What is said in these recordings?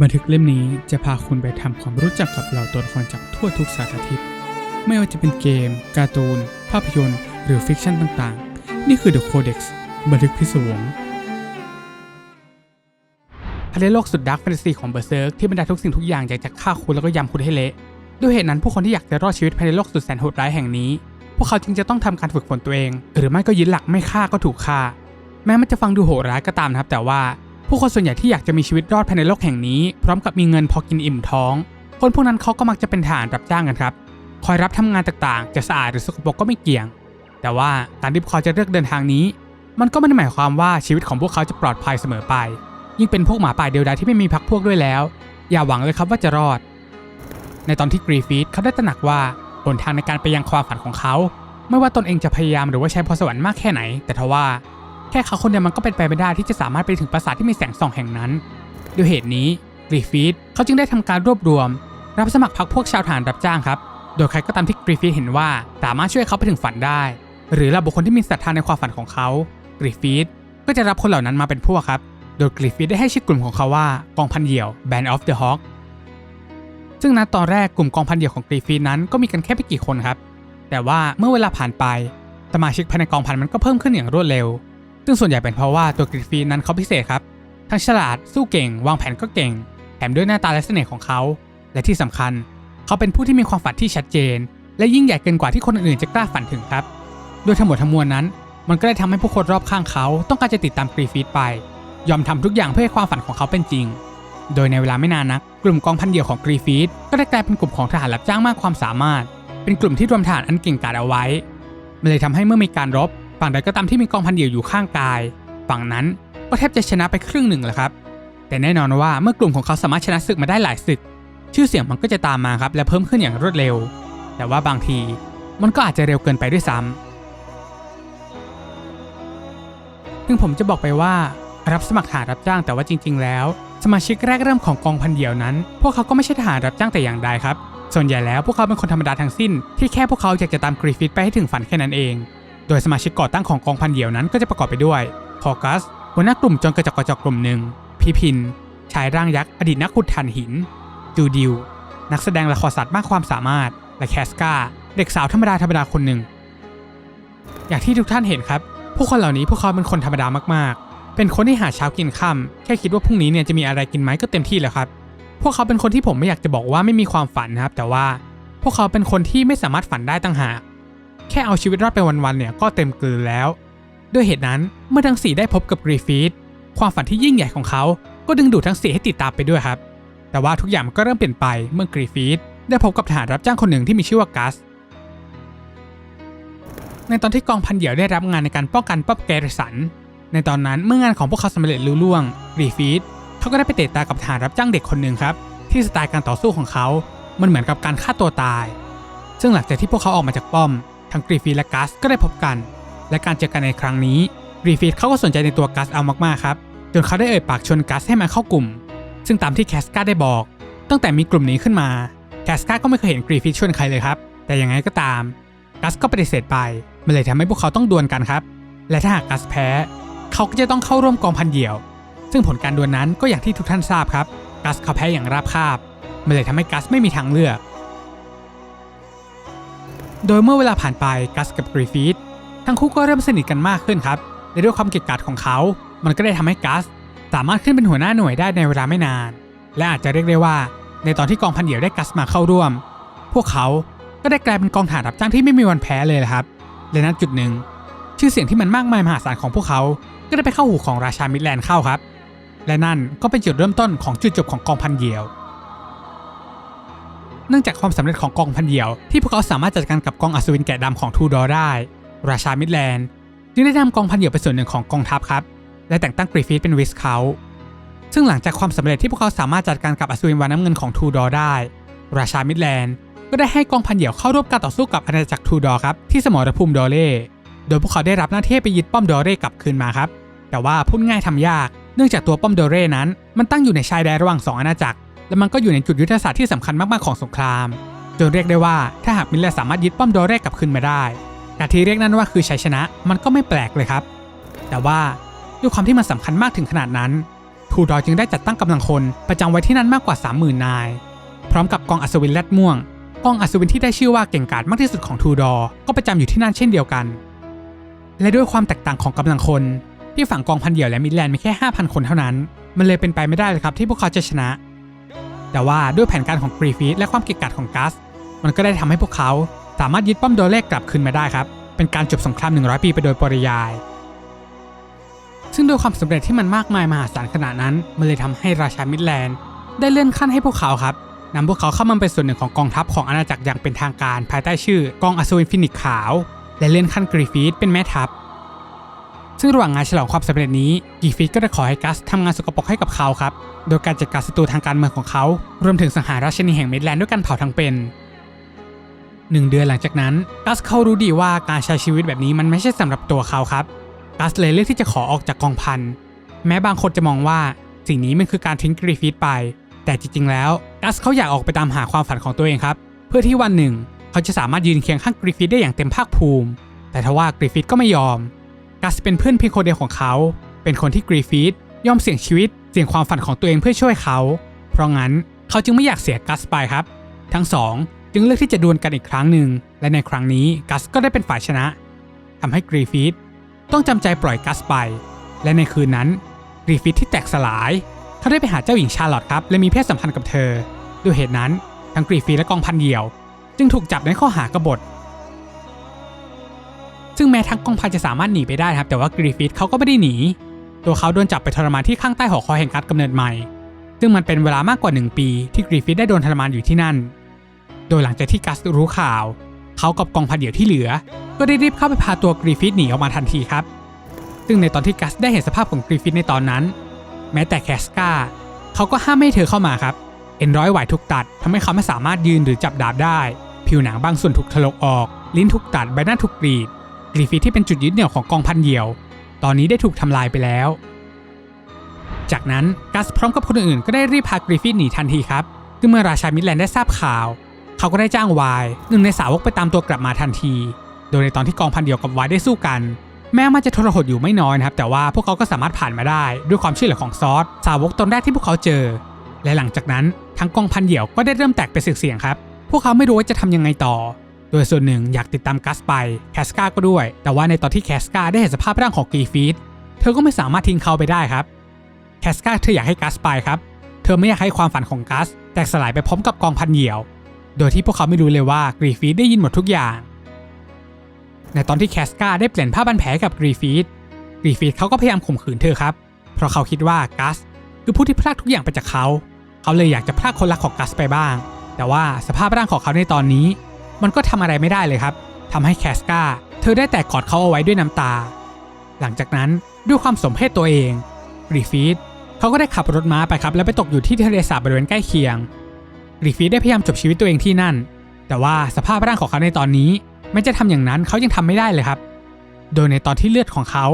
บันทึกเล่มนี้จะพาคุณไปทำความรู้จักกับเหล่าตัวละครจากทั่วทุกสารทิศ ไม่ว่าจะเป็นเกม การ์ตูน ภาพยนตร์ หรือฟิกชันต่างๆ นี่คือ The Codex บันทึกพิศวงภายในโลกสุดดาร์กแฟนตาซีของเบอร์เซิร์กที่บรรดาทุกสิ่งทุกอย่างอยากจะฆ่าคุณแล้วก็ยำคุณให้เละ ด้วยเหตุนั้นผู้คนที่อยากจะรอดชีวิตภายในโลกสุดแสนโหดร้ายแห่งนี้ พวกเขาจึงจะต้องทำการฝึกฝนตัวเอง หรือไม่ก็ยึดหลักไม่ฆ่าก็ถูกฆ่า แม้มันจะฟังดูโหดร้ายก็ตามนะครับ แต่ว่า ผู้คนส่วนใหญ่ที่อยากจะมีชีวิตรอดภายในโลกแห่งนี้ พร้อมกับมีเงินพอกินอิ่มท้อง คนพวกนั้นเขาก็มักจะเป็นทหารรับจ้างกันครับคอยรับทำงานต่างๆ จะสะอาดหรือสกปรกก็ไม่เกี่ยง แต่ว่าการที่พวกเขาจะเลือกเดินทางนี้ มันก็ไม่ได้หมายความว่าชีวิตของพวกเขาจะปลอดภัยเสมอไป ยิ่งเป็นพวกหมาป่าเดียวดายที่ไม่มีพักพวกด้วยแล้ว อย่าหวังเลยครับว่าจะรอด ในตอนที่กรีฟีดเขาได้ตระหนักว่าหนทางในการไปยังความฝันของเขา ไม่ว่าตนเองจะพยายามหรือว่าใช้พรสวรรค์มากแค่ไหน แต่ทว่า แค่เขาคนเดียวมันก็เป็นไปไม่ได้ที่จะสามารถไปถึงปราสาทที่มีแสงส่องแห่งนั้นด้วยเหตุนี้กรีฟีดเขาจึงได้ทำการรวบรวม รับสมัครพรรคพวกชาวทหารรับจ้างครับ โดยใครก็ตามที่กรีฟีดเห็นว่าสามารถช่วยเขาไปถึงฝันได้ หรือเหล่าบุคคลที่มีศรัทธาในความฝันของเขากรีฟีดก็จะรับคนเหล่านั้นมาเป็นพวกครับ โดยกรีฟีดได้ให้ชื่อกลุ่มของเขาว่ากองพันเหยี่ยว Band of the Hawk ซึ่งณตอนแรกกลุ่มกองพันเหยี่ยวของกรีฟีดนั้นก็มีกันแค่ไม่กี่คนครับ แต่ว่าเมื่อเวลาผ่านไปสมาชิกภายในกองพันมันก็เพิ่มขึ้นอย่างรวดเร็ว ซึ่งส่วนใหญ่เป็นเพราะว่าตัวกรีฟีดนั้นเขาพิเศษครับ ทั้งฉลาดสู้เก่ง วางแผนก็เก่ง แถมด้วยหน้าตาและเสน่ห์ของเขา และที่สำคัญ เขาเป็นผู้ที่มีความฝันที่ชัดเจน และยิ่งใหญ่เกินกว่าที่คนอื่นจะกล้าฝันถึงครับโดยทั้งหมดทั้งมวลนั้น มันก็ได้ทำให้ผู้คนรอบข้างเขาต้องการจะติดตามกรีฟีดไป ยอมทำทุกอย่างเพื่อให้ความฝันของเขาเป็นจริง โดยในเวลาไม่นานนักกลุ่มกองพันเดี่ยวของกรีฟีดก็ได้กลายเป็นกลุ่มของทหารรับจ้างมากความสามารถ เป็นกลุ่มที่รวมทหารอันเก่งกาจเอาไว้ มันเลยทำให้เมื่อมีการรบ ฝั่งใดก็ตามที่มีกองพันเดี่ยวอยู่ข้างกาย ฝั่งนั้นก็แทบจะชนะไปครึ่งหนึ่งแหละครับ แต่แน่นอนว่าเมื่อกลุ่มของเขาสามารถชนะศึกมาได้หลายศึก ชื่อเสียงมันก็จะตามมาครับและเพิ่มขึ้นอย่างรวดเร็ว แต่ว่าบางทีมันก็อาจจะเร็วเกินไปด้วยซ้ำถึงผมจะบอกไปว่ารับสมัครทหารรับจ้างแต่ว่าจริง ๆ แล้ว สมาชิกแรกเริ่มของกองพันเดี่ยวนั้น พวกเขาก็ไม่ใช่ทหารรับจ้างแต่อย่างใดครับ ส่วนใหญ่แล้วพวกเขาเป็นคนธรรมดาทั้งสิ้น ที่แค่พวกเขาอยากจะตามกรีฟิตไปให้ถึงฝันแค่นั้นเอง โดยสมาชิกก่อตั้งของกองพันเดี่ยวนั้นก็จะประกอบไปด้วยพอกัสหัวหน้ากลุ่มจนกระจกกระจอกกลุ่มหนึ่งพีพิน ชายร่างยักษ์อดีตนักขุดถ่านหิน จูดิว นักแสดงละครสัตว์มากความสามารถ และแคสกาเด็กสาวธรรมดาธรรมดาคนหนึ่ง อย่างที่ทุกท่านเห็นครับ ผู้คนเหล่านี้พวกเขาเป็นคนธรรมดามากๆ เป็นคนที่หาเช้ากินค่ำแค่คิดว่าพรุ่งนี้เนี่ยจะมีอะไรกินไหมก็เต็มที่แล้วครับ พวกเขาเป็นคนที่ผมไม่อยากจะบอกว่าไม่มีความฝันนะครับ แต่ว่าพวกเขาเป็นคนที่ไม่สามารถฝันได้ตั้งหาก แค่เอาชีวิตรอดไปวันๆเนี่ยก็เต็มกลืนแล้ว ด้วยเหตุนั้นเมื่อทั้งสี่ได้พบกับกรีฟีดความฝันที่ยิ่งใหญ่ของเขา ก็ดึงดูดทั้งสี่ให้ติดตามไปด้วยครับ แต่ว่าทุกอย่างมันก็เริ่มเปลี่ยนไปเมื่อกรีฟีดได้พบกับทหารรับจ้างคนหนึ่งที่มีชื่อว่ากัส ในตอนที่กองพันเหี่ยวได้รับงานในการป้องกันป๊อบแกรสัน ในตอนนั้นเมื่องานของพวกเขาสำเร็จลุล่วงกรีฟีดเขาก็ได้ไปเตะตากับทหารรับจ้างเด็กคนหนึ่งครับที่สไตล์การต่อสู้ของเขา มันเหมือนกับการฆ่าตัวตาย ซึ่งหลังจากที่พวกเขาออกมาจากป้อม ทั้งกรีฟีและกัสก็ได้พบกัน และการเจอกันในครั้งนี้กรีฟีเขาก็สนใจในตัวกัสเอามากๆครับจนเขาได้เอ่ยปากชวนกัสให้มาเข้ากลุ่ม ซึ่งตามที่แคสกาได้บอก ตั้งแต่มีกลุ่มนี้ขึ้นมาแคสกาก็ไม่เคยเห็นกรีฟีดชวนใครเลยครับ แต่ยังไงก็ตาม กัสก็ปฏิเสธไป มันเลยทำให้พวกเขาต้องดวลกันครับ และถ้าหากกัสแพ้ เขาก็จะต้องเข้าร่วมกองพันเดี่ยว ซึ่งผลการดวลนั้นก็อย่างที่ทุกท่านทราบครับ กัสเขาแพ้อย่างราบคาบ มันเลยทำให้กัสไม่มีทางเลือก โดยเมื่อเวลาผ่านไปกัสกับกรีฟีดทั้งคู่ก็เริ่มสนิทกันมากขึ้นครับและด้วยความเก่งกาจของเขา มันก็ได้ทำให้กัสสามารถขึ้นเป็นหัวหน้าหน่วยได้ในเวลาไม่นาน และอาจจะเรียกได้ว่า ในตอนที่กองพันเดี่ยวได้กัสมาเข้าร่วม พวกเขาก็ได้กลายเป็นกองทหารรับจ้างที่ไม่มีวันแพ้เลยครับและณจุดหนึ่ง ชื่อเสียงที่มันมากมายมหาศาลของพวกเขา ก็ได้ไปเข้าหูของราชามิดแลนด์เข้าครับ และนั่นก็เป็นจุดเริ่มต้นของจุดจบของกองพันเหยี่ยว เนื่องจากความสำเร็จของกองพันเหี่ยว ที่พวกเขาสามารถจัดการกับกองอัศวินแกะดำของทูดอร์ได้ ราชามิดแลนด์จึงได้นำกองพันเหี่ยวเป็นส่วนหนึ่งของกองทัพครับ และแต่งตั้งกรีฟีดเป็นวิสเขาซึ่งหลังจากความสำเร็จที่พวกเขาสามารถจัดการกับอัศวินวาน้ำเงินของทูดอร์ได้ ราชามิดแลนด์ก็ได้ให้กองพันเหี่ยวเข้าร่วมการต่อสู้กับอาณาจักรทูดอร์ครับที่สมรภูมิดอเล่โดยพวกเขาได้รับหน้าที่ไปยึดป้อมดอเร่กลับคืนมาครับ แต่ว่าพูดง่ายทำยาก เนื่องจากตัวป้อมดอเร่นั้น มันตั้งอยู่ในชายแดนระหว่างสองอาณาจักร และมันก็อยู่ในจุดยุทธศาสตร์ที่สำคัญมากๆของสงคราม จนเรียกได้ว่าถ้าหากมิลเลสสามารถยึดป้อมดอเร่กลับคืนมาได้การที่เรียกนั้นว่าคือชัยชนะมันก็ไม่แปลกเลยครับ แต่ว่าด้วยความที่มันสำคัญมากถึงขนาดนั้นทูดอจึงได้จัดตั้งกำลังคนประจำไว้ที่นั่นมากกว่า 30,000 นาย พร้อมกับกองอัศวินแรดม่วง กองอัศวินที่ได้ชื่อว่าเก่งกาจมากที่สุดของทูดอก็ประจำอยู่ที่นั่นเช่นเดียวกัน และด้วยความแตกต่างของกำลังคน ที่ฝั่งกองพันเดี่ยวและมิดแลนด์มีแค่ 5,000 คนเท่านั้น มันเลยเป็นไปไม่ได้เลยครับที่พวกเขาจะชนะ แต่ว่าด้วยแผนการของกรีฟีดและความเก่งกาจของกัส มันก็ได้ทำให้พวกเขาสามารถยึดป้อมโดเลกกลับคืนมาได้ครับ เป็นการจบสงคราม 100 ปีไปโดยปริยาย ซึ่งด้วยความสำเร็จที่มันมากมายมหาศาลขนาดนั้น มันเลยทำให้ราชามิดแลนด์ได้เลื่อนขั้นให้พวกเขาครับนำพวกเขาเข้ามาเป็นส่วนหนึ่งของกองทัพของอาณาจักรอย่างเป็นทางการภายใต้ชื่อกองอัศวินฟินิกขาว และเลื่อนขั้นกรีฟีดเป็นแม่ทัพ ซึ่งระหว่างงานฉลองความสำเร็จนี้กรีฟีดก็ได้ขอให้กัสทำงานสกปรกให้กับเขาครับ โดยการจัดการศัตรูทางการเมืองของเขา รวมถึงสังหารราชินีแห่งเมดแลนด์ด้วยการเผาทั้งเป็นหนึ่งเดือนหลังจากนั้นกัสเขารู้ดีว่าการใช้ชีวิตแบบนี้มันไม่ใช่สำหรับตัวเขาครับกัสเลยเลือกที่จะขอออกจากกองพัน แม้บางคนจะมองว่าสิ่งนี้มันคือการทิ้งกรีฟีดไป แต่จริงๆ แล้วกัสเขาอยากออกไปตามหาความฝันของตัวเองครับ เพื่อที่วันหนึ่ง เขาจะสามารถยืนเคียงข้างกรีฟีดได้อย่างเต็มภาคภูมิ แต่ทว่ากรีฟีดก็ไม่ยอม กัสเป็นเพื่อนเพียงคนเดียวของเขา เป็นคนที่กรีฟีดยอมเสี่ยงชีวิต เสี่ยงความฝันของตัวเองเพื่อช่วยเขา เพราะงั้นเขาจึงไม่อยากเสียกัสไปครับ ทั้งสองจึงเลือกที่จะดวลกันอีกครั้งหนึ่ง และในครั้งนี้กัสก็ได้เป็นฝ่ายชนะทำให้กรีฟีดต้องจำใจปล่อยกัสไป และในคืนนั้นกรีฟีดที่แตกสลาย เขาได้ไปหาเจ้าหญิงชาร์ลอตครับ และมีเพศสัมพันธ์กับเธอ ด้วยเหตุนั้นทั้งกรีฟีดและกองพันเดี่ยว จึงถูกจับในข้อหากบฏ ซึ่งแม้ทั้งกองพันจะสามารถหนีไปได้ครับแต่ว่ากรีฟีดเขาก็ไม่ได้หนี ตัวเขาโดนจับไปทรมานที่ข้างใต้หอคอยแห่งการกำเนิดใหม่ ซึ่งมันเป็นเวลามากกว่า 1 ปี ที่กรีฟีดได้โดนทรมานอยู่ที่นั่น โดยหลังจากที่กัสรู้ข่าว เขากับกองพันเดี่ยวที่เหลือ ก็ได้รีบเข้าไปพาตัวกรีฟีดหนีออกมาทันทีครับ ซึ่งในตอนที่กัสได้เห็นสภาพของกรีฟีดในตอนนั้น แม้แต่แคสกาเขาก็ห้ามไม่ให้เธอเข้ามาครับเอ็นร้อยไหวถูกตัดทำให้เขาไม่สามารถยืนหรือจับดาบได้ ผิวหนังบางส่วนถูกถลกออก ลิ้นถูกตัดใบหน้าถูกกรีด กรีฟีดที่เป็นจุดยึดเหนี่ยวของกองพันเดี่ยว ตอนนี้ได้ถูกทำลายไปแล้ว จากนั้นกัสพร้อมกับคนอื่นๆก็ได้รีบพากรีฟีดหนีทันทีครับซึ่งเมื่อราชามิดแลนด์ได้ทราบข่าว เขาก็ได้จ้างวายหนึ่งในสาวกไปตามตัวกลับมาทันที โดยในตอนที่กองพันเดี่ยวกับวายได้สู้กัน แม้มันจะทรหดอยู่ไม่น้อยนะครับ แต่ว่าพวกเขาก็สามารถผ่านมาได้ด้วยความช่วยเหลือของซอสสาวกตนแรกที่พวกเขาเจอ และหลังจากนั้นทั้งกองพันเดี่ยวก็ได้เริ่มแตกเป็นเสียงๆครับ พวกเขาไม่รู้ว่าจะทำยังไงต่อ โดยส่วนหนึ่งอยากติดตามกัสไปแคสกาก็ด้วย แต่ว่าในตอนที่แคสกาได้เห็นสภาพร่างของกรีฟีดเธอก็ไม่สามารถทิ้งเขาไปได้ครับแคสกาเธออยากให้กัสไปครับ เธอไม่อยากให้ความฝันของกัส แตกสลายไปพร้อมกับกองพันเหยี่ยว โดยที่พวกเขาไม่รู้เลยว่ากรีฟีดได้ยินหมดทุกอย่าง ในตอนที่แคสกาได้เปลี่ยนผ้าพันแผลกับกรีฟีดกรีฟีดเขาก็พยายามข่มขืนเธอครับ เพราะเขาคิดว่ากัสคือผู้ที่พลากทุกอย่างไปจากเขา เขาเลยอยากจะพลากคนรักของกัสไปบ้าง แต่ว่าสภาพร่างของเขาในตอนนี้ มันก็ทำอะไรไม่ได้เลยครับทำให้แคสกาเธอได้แต่กอดเขาเอาไว้ด้วยน้ำตา หลังจากนั้นด้วยความสมเพศตัวเองรีฟีดเขาก็ได้ขับรถม้าไปครับแล้วไปตกอยู่ที่ทะเลสาบบริเวณใกล้เคียงรีฟีดได้พยายามจบชีวิตตัวเองที่นั่น แต่ว่าสภาพร่างของเขาในตอนนี้แม้จะทำอย่างนั้นเขายังทำไม่ได้เลยครับ โดยในตอนที่เลือดของเขา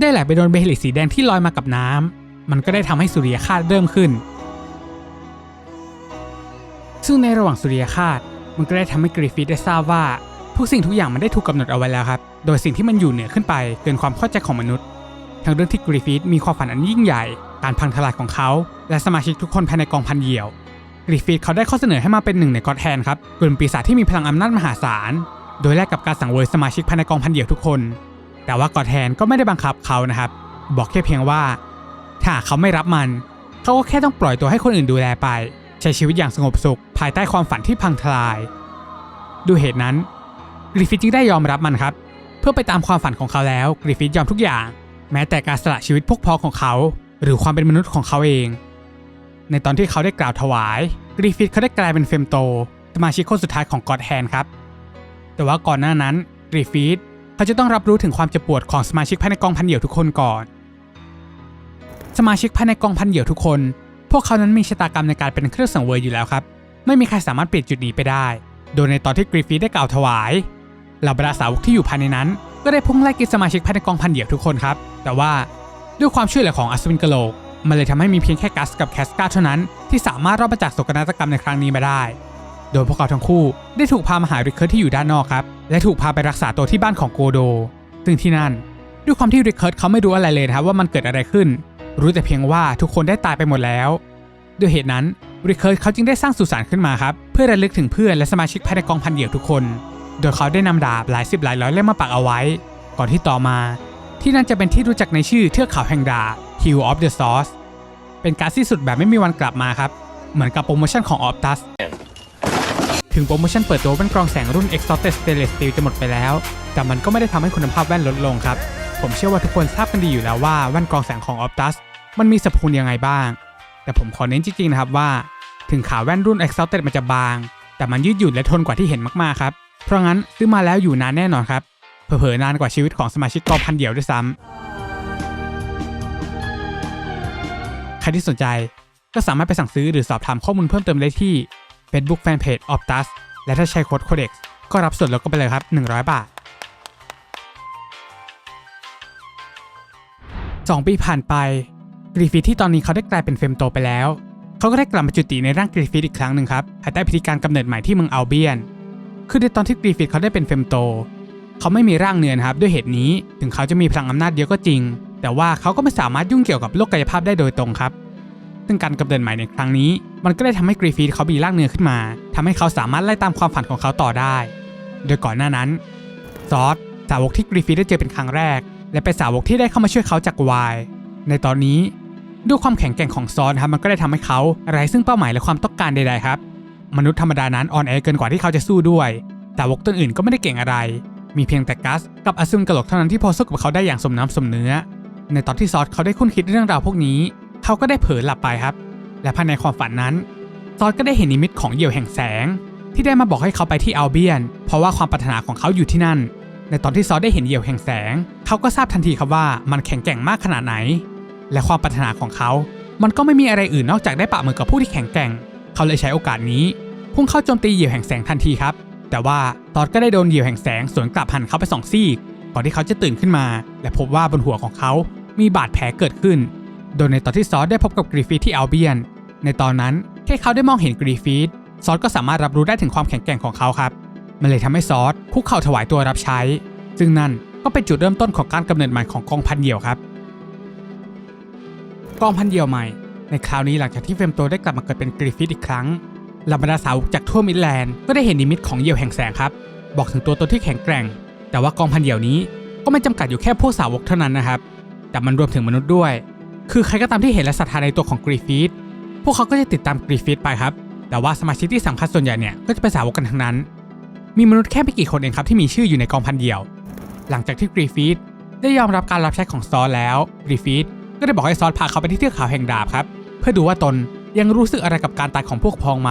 ได้ไหลไปโดนเบลิกสีแดงที่ลอยมากับน้ำมันก็ได้ทำให้สุริยคาตเริ่มขึ้น ซึ่งในระหว่างสุริยคาต มันก็ได้ทำให้กรีฟีดได้ทราบว่าทุกสิ่งทุกอย่างมันได้ถูกกำหนดเอาไว้แล้วครับ โดยสิ่งที่มันอยู่เหนือขึ้นไปเกินความเข้าใจของมนุษย์ ทั้งเรื่องที่กรีฟีดมีความฝันอันยิ่งใหญ่ การพังทลายของเขา และสมาชิกทุกคนภายในกองพันเหยี่ยว กรีฟีดเขาได้ข้อเสนอให้มาเป็นหนึ่งในกอดแทนครับกลุ่มปีศาจที่มีพลังอำนาจมหาศาล โดยแลกกับการสั่งเวยสมาชิกภายในกองพันเหยี่ยวทุกคน แต่ว่ากอดแทนก็ไม่ได้บังคับเขานะครับ บอกแค่เพียงว่า ถ้าเขาไม่รับมัน เขาก็แค่ต้องปล่อยตัวให้คนอื่นดูแลไป ใช้ชีวิตอย่างสงบสุข ภายใต้ความฝันที่พังทลาย ด้วยเหตุนั้นกริฟฟิธจึงได้ยอมรับมันครับ เพื่อไปตามความฝันของเขาแล้วกริฟฟิธยอมทุกอย่าง แม้แต่การสละชีวิตพวกพ้องของเขา หรือความเป็นมนุษย์ของเขาเอง ในตอนที่เขาได้กล่าวถวายกริฟฟิธเขาได้กลายเป็นเฟมโตสมาชิกคนสุดท้ายของกอดแฮนครับ แต่ว่าก่อนหน้านั้นกริฟฟิธเขาจะต้องรับรู้ถึงความเจ็บปวดของสมาชิกภายในกองพันเหี่ยวทุกคนก่อน สมาชิกภายในกองพันเหี่ยวทุกคน พวกเขานั้นมีชะตากรรมในการเป็นเครื่องสังเวยอยู่แล้วครับ ไม่มีใครสามารถเปลี่ยนจุดนี้ไปได้ โดยในตอนที่กริฟฟิธได้กล่าวถวายเหล่าบรรดาสาวกที่อยู่ภายในนั้น ก็ได้พุ่งไล่กินสมาชิกภายในกองพันเหยี่ยวทุกคนครับ แต่ว่าด้วยความช่วยเหลือของอัศวินกะโหลก มันเลยทำให้มีเพียงแค่กัสกับแคสกาเท่านั้น ที่สามารถรอดมาจากโศกนาฏกรรมในครั้งนี้มาได้ โดยพวกเขาทั้งคู่ได้ถูกพามาหาริคเคิร์ดที่อยู่ด้านนอกครับ และถูกพาไปรักษาตัวที่บ้านของโกโด ซึ่งที่นั่น ด้วยความที่ริคเคิร์ดเขาไม่รู้อะไรเลยครับว่ามันเกิดอะไรขึ้น รู้แต่เพียงว่าทุกคนได้ตายไปหมดแล้ว ด้วยเหตุนั้นริเคิร์ดเขาจึงได้สร้างสุสานขึ้นมาครับ เพื่อระลึกถึงเพื่อนและสมาชิกภายในกองพันเดี่ยวทุกคน โดยเขาได้นำดาบหลายสิบหลายร้อยเล่มมาปักเอาไว้ ก่อนที่ต่อมา ที่นั่นจะเป็นที่รู้จักในชื่อเทือกเขาแห่งดาบ Hill of the Sauce เป็นการสิ้นสุดแบบไม่มีวันกลับมาครับ เหมือนกับโปรโมชั่นของ Optus ถึงโปรโมชั่นเปิดตัวแว่นกรองแสงรุ่น Exalted Stainless Steel จะหมดไปแล้ว แต่มันก็ไม่ได้ทำให้คุณภาพแว่นลดลงครับ ผมเชื่อว่าทุกคนทราบกันดีอยู่แล้วว่าแว่นกรองแสงของ Optus มันมีสรรพคุณยังไงบ้าง แต่ผมขอเน้นจริงๆนะครับว่า ถึงขาแว่นรุ่น Exalted มันจะบาง แต่มันยืดหยุ่นและทนกว่าที่เห็นมากๆครับ เพราะงั้นซื้อมาแล้วอยู่นานแน่นอนครับ เผลอๆนานกว่าชีวิตของสมาชิกกองพันเดี่ยวด้วยซ้ำใครที่สนใจก็สามารถไปสั่งซื้อหรือสอบถามข้อมูลเพิ่มเติมได้ที่ Facebook Fanpage Optus และถ้าใช้โค้ด Codex ก็รับส่วนลดก็ไปเลยครับ 100 บาท 2 ปีผ่านไป กรีฟิตที่ตอนนี้เขาได้กลายเป็นเฟมโตไปแล้ว เขาก็ได้กลับมาจุติในร่างกรีฟิตอีกครั้งหนึ่งครับภายใต้พิธีการกำเนิดใหม่ที่เมืองอัลเบียน คือในตอนที่กรีฟิตเขาได้เป็นเฟมโต เขาไม่มีร่างเนื้อนะครับด้วยเหตุนี้ ถึงเขาจะมีพลังอำนาจเยอะก็จริง แต่ว่าเขาก็ไม่สามารถยุ่งเกี่ยวกับโลกกายภาพได้โดยตรงครับ ซึ่งการกำเนิดใหม่ในครั้งนี้ มันก็ได้ทำให้กรีฟีดเขามีร่างเนื้อขึ้นมาทำให้เขาสามารถไล่ตามความฝันของเขาต่อได้ โดยก่อนหน้านั้นซอสสาวกที่กรีฟีดได้เจอเป็นครั้งแรก และเป็นสาวกที่ได้เข้ามาช่วยเขาจากวายในตอนนี้ด้วยความแข็งแกร่งของซอสครับมันก็ได้ทำให้เขาไร้ซึ่งเป้าหมายและความต้องการใดๆครับ มนุษย์ธรรมดานั้นอ่อนแอเกินกว่าที่เขาจะสู้ด้วย สาวกต้นอื่นก็ไม่ได้เก่งอะไร มีเพียงแต่กัสกับอซุนกระโหลกเท่านั้นที่พอสู้กับเขาได้อย่างสมน้ำสมเนื้อ ในตอนที่ซอสเขาได้คุ้นคิดเรื่องราวพวกนี้ เขาก็ได้เผลอหลับไปครับ และภายในความฝันนั้น ซอสก็ได้เห็นนิมิตของเหยี่ยวแห่งแสง ที่ได้มาบอกให้เขาไปที่อัลเบียน เพราะว่าความปรารถนาของเขาอยู่ที่นั่น ในตอนที่ซอสได้เห็นเหยี่ยวแห่งแสง เขาก็ทราบทันทีครับว่ามันแข็งแกร่งมากขนาดไหน และความปรารถนาของเขา มันก็ไม่มีอะไรอื่นนอกจากได้ปะมือกับผู้ที่แข็งแกร่ง เขาเลยใช้โอกาสนี้ พุ่งเข้าโจมตีเหยี่ยวแห่งแสงทันทีครับ แต่ว่าตอดก็ได้โดนเหยี่ยวแห่งแสงสวนกลับหันเขาไปสองซีกก่อนที่เขาจะตื่นขึ้นมา และพบว่าบนหัวของเขา มีบาดแผลเกิดขึ้น โดยในตอนที่ซอสได้พบกับกรีฟีดที่อัลเบียน ในตอนนั้นแค่เขาได้มองเห็นกรีฟีดซอสก็สามารถรับรู้ได้ถึงความแข็งแกร่งของเขาครับ มันเลยทำให้ซอสคุกเข่าถวายตัวรับใช้ ซึ่งนั่น ก็เป็นจุดเริ่มต้นของการกำเนิดใหม่ของกองพันเหยี่ยวครับ กองพันเหยี่ยวใหม่ ในคราวนี้หลังจากที่เฟรมโตได้กลับมาเกิดเป็นกรีฟิตอีกครั้งเหล่าบรรดาสาวกจากทั่วมิดแลนด์ก็ได้เห็นนิมิตของเหยี่ยวแห่งแสงครับ บอกถึงตัวตนที่แข็งแกร่ง แต่ว่ากองพันเหยี่ยวนี้ก็ไม่จำกัดอยู่แค่พวกสาวกเท่านั้นนะครับ แต่มันรวมถึงมนุษย์ด้วย คือใครก็ตามที่เห็นและศรัทธาในตัวของกรีฟิตพวกเขาก็จะติดตามกรีฟิตไปครับ แต่ว่าสมาชิกที่สำคัญส่วนใหญ่เนี่ยก็จะเป็นสาวกกันทั้งนั้น มีมนุษย์แค่ไม่กี่คนเองครับที่มีชื่ออยู่ในกองพันเหยี่ยว หลังจากที่กรีฟิตได้ยอมรับการรับใช้ของซอสแล้วกรีฟิตก็ได้บอกให้ซอสพาเขาไปที่เทือกเขาแห่งดาบครับ เพื่อดูว่าตนยังรู้สึกอะไรกับการตายของพวกพ้องไหม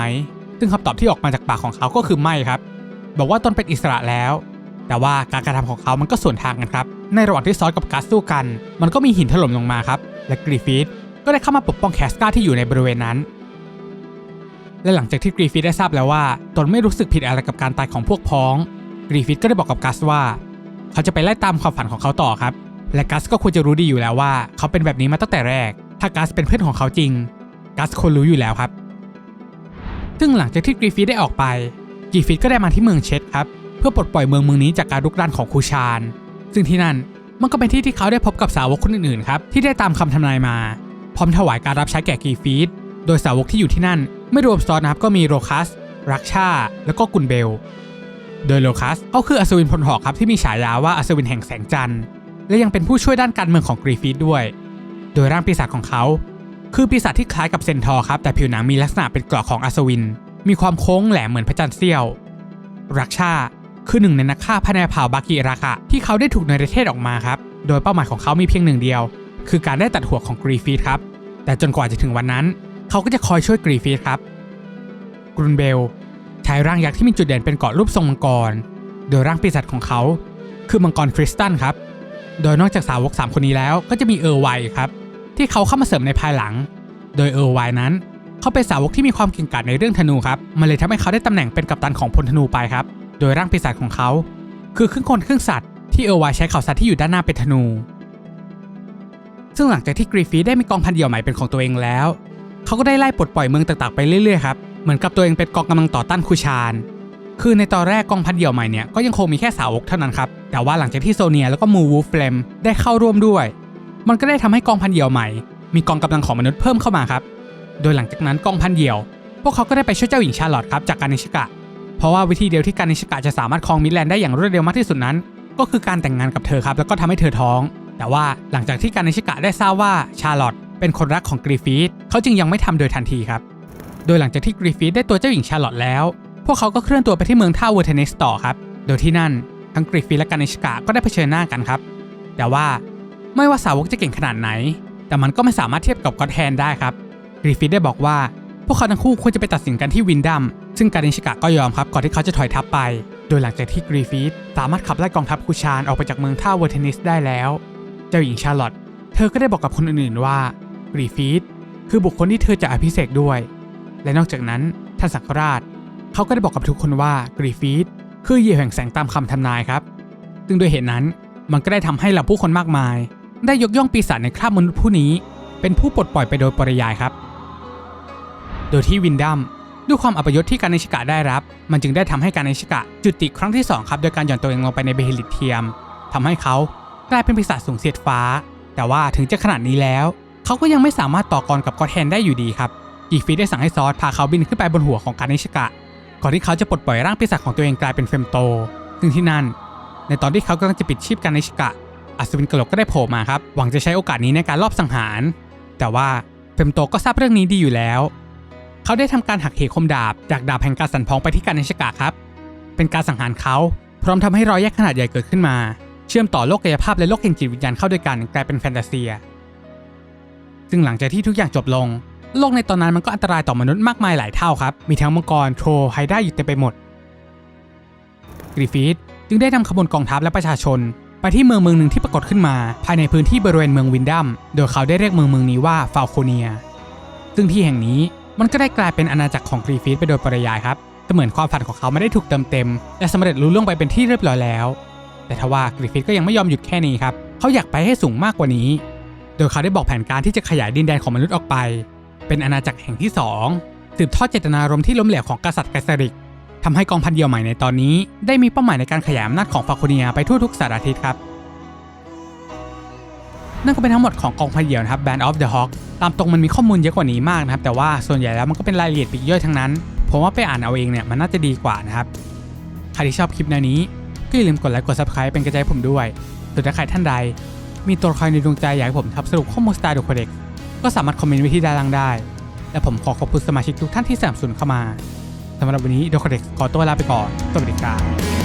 ซึ่งคำตอบที่ออกมาจากปากของเขาก็คือไม่ครับ บอกว่าตนเป็นอิสระแล้ว แต่ว่าการกระทำของเขามันก็ส่วนทางกันครับ ในระหว่างที่ซอสกับกัสสู้กัน มันก็มีหินถล่มลงมาครับ และกรีฟิตก็ได้เข้ามาปกป้องแคสกาที่อยู่ในบริเวณนั้น และหลังจากที่กรีฟิตได้ทราบแล้วว่า ตนไม่รู้สึกผิดอะไรกับการตายของพวกพ้อง กรีฟิตก็ได้บอกกับกัสว่า เขาจะไปไล่ตามความฝันของเขาต่อครับ และกัสก็ควรจะรู้ดีอยู่แล้วว่า เขาเป็นแบบนี้มาตั้งแต่แรก ถ้ากัสเป็นเพื่อนของเขาจริง กัสควรรู้อยู่แล้วครับ ซึ่งหลังจากที่กรีฟิตได้ออกไปกรีฟิตก็ได้มาที่เมืองเชดครับ เพื่อปลดปล่อยเมืองเมืองนี้จากการรุกรานของคูชาน ซึ่งที่นั่นมันก็เป็นที่ที่เขาได้พบกับสาวกคนอื่นๆครับที่ได้ตามคำทำนายมา พร้อมถวายการรับใช้แก่กรีฟิตโดยสาวกที่อยู่ที่นั่น ไม่รวมซอสนะครับก็มีโรคัส รักชา แล้วก็กุนเบล โดยโลคัสเขาคืออัศวินพลหอกครับที่มีฉายาว่าอัศวินแห่งแสงจันทร์ และยังเป็นผู้ช่วยด้านการเมืองของกรีฟีดด้วย โดยร่างปีศาจของเขา คือปีศาจที่คล้ายกับเซนทอร์ครับแต่ผิวหนังมีลักษณะเป็นกราะของอัศวิน มีความโค้งแหลมเหมือนพระจันทร์เสี้ยว รักชาคือหนึ่งในนักฆ่าภายในเผ่าบากิรากะที่เขาได้ถูกเนประเทศออกมาครับ โดยเป้าหมายของเขามีเพียงหนึ่งเดียว คือการได้ตัดหัวของกรีฟีดครับ แต่จนกว่าจะถึงวันนั้น เขาก็จะคอยช่วยกรีฟีดครับกรุนเบล ชายร่างยักษ์ที่มีจุดเด่นเป็นเกาะรูปทรงมังกร โดยร่างปีศาจของเขา คือมังกรคริสตัลครับ โดยนอกจากสาวก 3 คนนี้แล้วก็จะมีเออร์ไวครับ ที่เขาเข้ามาเสริมในภายหลัง โดยเออร์ไวนั้น เขาเป็นสาวกที่มีความเก่งกาจในเรื่องธนูครับ มันเลยทำให้เขาได้ตำแหน่งเป็นกัปตันของพลธนูไปครับ โดยร่างปีศาจของเขา คือครึ่งคนครึ่งสัตว์ที่เออร์ไวใช้เข่าสัตว์ที่อยู่ด้านหน้าเป็นธนู ซึ่งหลังจากที่กรีฟีได้มีกองพันเดี่ยวใหม่เป็นของตัวเองแล้ว เขาก็ได้ไล่ปลดปล่อยเมืองต่างๆไปเรื่อยๆครับ เหมือนกับตัวเองเป็นกองกำลังต่อต้านคูชาน คือในตอนแรกกองพันเดี่ยวใหม่เนี่ยก็ยังคงมีแค่สาวกเท่านั้นครับ แต่ว่าหลังจากที่โซเนียแล้วก็มูวูฟเฟลมได้เข้าร่วมด้วย มันก็ได้ทำให้กองพันเดี่ยวใหม่ มีกองกำลังของมนุษย์เพิ่มเข้ามาครับ โดยหลังจากนั้นกองพันเดี่ยว พวกเขาก็ได้ไปช่วยเจ้าหญิงชาร์ลอตครับจากการนิชกะ เพราะว่าวิธีเดียวที่การนิชกะจะสามารถครองมิแลนด์ได้อย่างรวดเร็วมากที่สุดนั้น ก็คือการแต่งงานกับเธอครับแล้วก็ทำให้เธอท้อง แต่ว่าหลังจากที่การนิชกะได้ทราบว่าชาร์ลอต เป็นคนรักของกรีฟีดเขาจึงยังไม่ทำโดยทันทีครับ โดยหลังจากที่กรีฟีดได้ตัวเจ้าหญิงชาร์ลอตแล้ว พวกเขาก็เคลื่อนตัวไปที่เมืองท่าเวอร์เทเนสต่อครับ โดยที่นั่นทั้งกรีฟีดและการนิชกะก็ได้เผชิญหน้ากันครับ แต่ว่าไม่ว่าสาวกจะเก่งขนาดไหน แต่มันก็ไม่สามารถเทียบกับก็อดแฮนได้ครับกรีฟิธได้บอกว่าพวกเขาทั้งคู่ควรจะไปตัดสินกันที่วินดัม ซึ่งการนิชกะก็ยอมครับ ก่อนที่เขาจะถอยทัพไป โดยหลังจากที่กรีฟิธสามารถขับไล่กองทัพคูชานออกไปจากเมืองท่าเวอร์เทนิสได้แล้ว เจ้าหญิงชาร์ลอตเธอก็ได้บอกกับคนอื่นๆว่า กรีฟิธคือบุคคลที่เธอจะอภิเษกด้วย และนอกจากนั้นท่านสังฆราช เขาก็ได้บอกกับทุกคนว่ากรีฟิธคือเหยี่ยวแห่งแสงตามคำทำนายครับ ซึ่งด้วยเหตุนั้นมันก็ได้ทำให้เหล่าผู้คนมากมาย ได้ยกย่องปีศาจในคราบมนุษย์ผู้นี้ เป็นผู้ปลดปล่อยไปโดยปริยายครับ โดยที่วินดัมด้วยความอัปยศที่การในชิกะได้รับ มันจึงได้ทำให้การในชิกะจุติครั้งที่2ครับโดยการหย่อนตัวเองลงไปในเบฮิลิตเทียมทำให้เขากลายเป็นปีศาจสูงเสียดฟ้า แต่ว่าถึงจะขนาดนี้แล้ว เขาก็ยังไม่สามารถต่อกรกับกอดแทนได้อยู่ดีครับอีฟีได้สั่งให้ซอสพาเขาบินขึ้นไปบนหัวของการนิชกะ ก่อนที่เขาจะปลดปล่อยร่างปีศาจของตัวเองกลายเป็นเฟมโต ซึ่งที่นั่น ในตอนที่เขากำลังจะปิดชีพการนิชกะอัศวินกะโหลกก็ได้โผล่มาครับ หวังจะใช้โอกาสนี้ในการลอบสังหาร แต่ว่าเฟมโตก็ทราบเรื่องนี้ดีอยู่แล้ว เขาได้ทำการหักเหคมดาบจากดาบแห่งการสันพองไปที่การนิชกะครับ เป็นการสังหารเขาพร้อมทำให้รอยแยกขนาดใหญ่เกิดขึ้นมา เชื่อมต่อโลกกายภาพและโลกแห่งจิตวิญญาณเข้าด้วยกันกลายเป็นแฟนตาเซีย ซึ่งหลังจากที่ทุกอย่างจบลง โลกในตอนนั้นมันก็อันตรายต่อมนุษย์มากมายหลายเท่าครับ มีทั้งมังกร โทรไฮด้าอยู่เต็มไปหมด กริฟิธจึงได้นำขบวนกองทัพและประชาชน ไปที่เมืองเมืองหนึ่งที่ปรากฏขึ้นมา ภายในพื้นที่บริเวณเมืองวินดัม โดยเขาได้เรียกเมืองเมืองนี้ว่าฟาลโคเนีย ซึ่งที่แห่งนี้มันก็ได้กลายเป็นอาณาจักรของกรีฟิธไปโดยปริยายครับแต่เหมือนความฝันของเขาไม่ได้ถูกเติมเต็ม และสำเร็จรุ่ล่วงไปเป็นที่เรียบร้อยแล้ว แต่ทว่ากรีฟิธก็ยังไม่ยอมหยุดแค่นี้ครับ เขาอยากไปให้สูงมากกว่านี้ โดยเขาได้บอกแผนการที่จะขยายดินแดนของมนุษย์ออกไป เป็นอาณาจักรแห่งที่สองสืบทอดเจตนารมณ์ที่ล้มเหลวของกษัตริย์ไกสริกทำให้กองพันเดียวใหม่ในตอนนี้ ได้มีเป้าหมายในการขยายอำนาจของฟาโคเนียไปทั่วทุกสารทิศครับ นั่นก็เป็นทั้งหมดของกองพันเดียวนะครับ Band of the Hawk ตามตรงมันมีข้อมูลเยอะกว่านี้มากนะครับ แต่ว่าส่วนใหญ่แล้วมันก็เป็นรายละเอียดปีกย่อยทั้งนั้น ผมว่าไปอ่านเอาเองเนี่ยมันน่าจะดีกว่านะครับ ใครที่ชอบคลิปแนวนี้ก็อย่าลืมกดไลค์กด subscribe เป็นกำลังใจให้ผมด้วยส่วนถ้าใครท่านใด มีตัวละครในดวงใจอยากให้ผมทับสรุปข้อมูลสไตล์ดูโคเด็กก็สามารถคอมเมนต์ไว้ที่ด้านล่างได้ และผมขอขอบคุณสมาชิกทุกท่านที่สนับสนุนเข้ามาสำหรับวันนี้ดูโคเด็กขอตัวลาไปก่อน สวัสดีครับ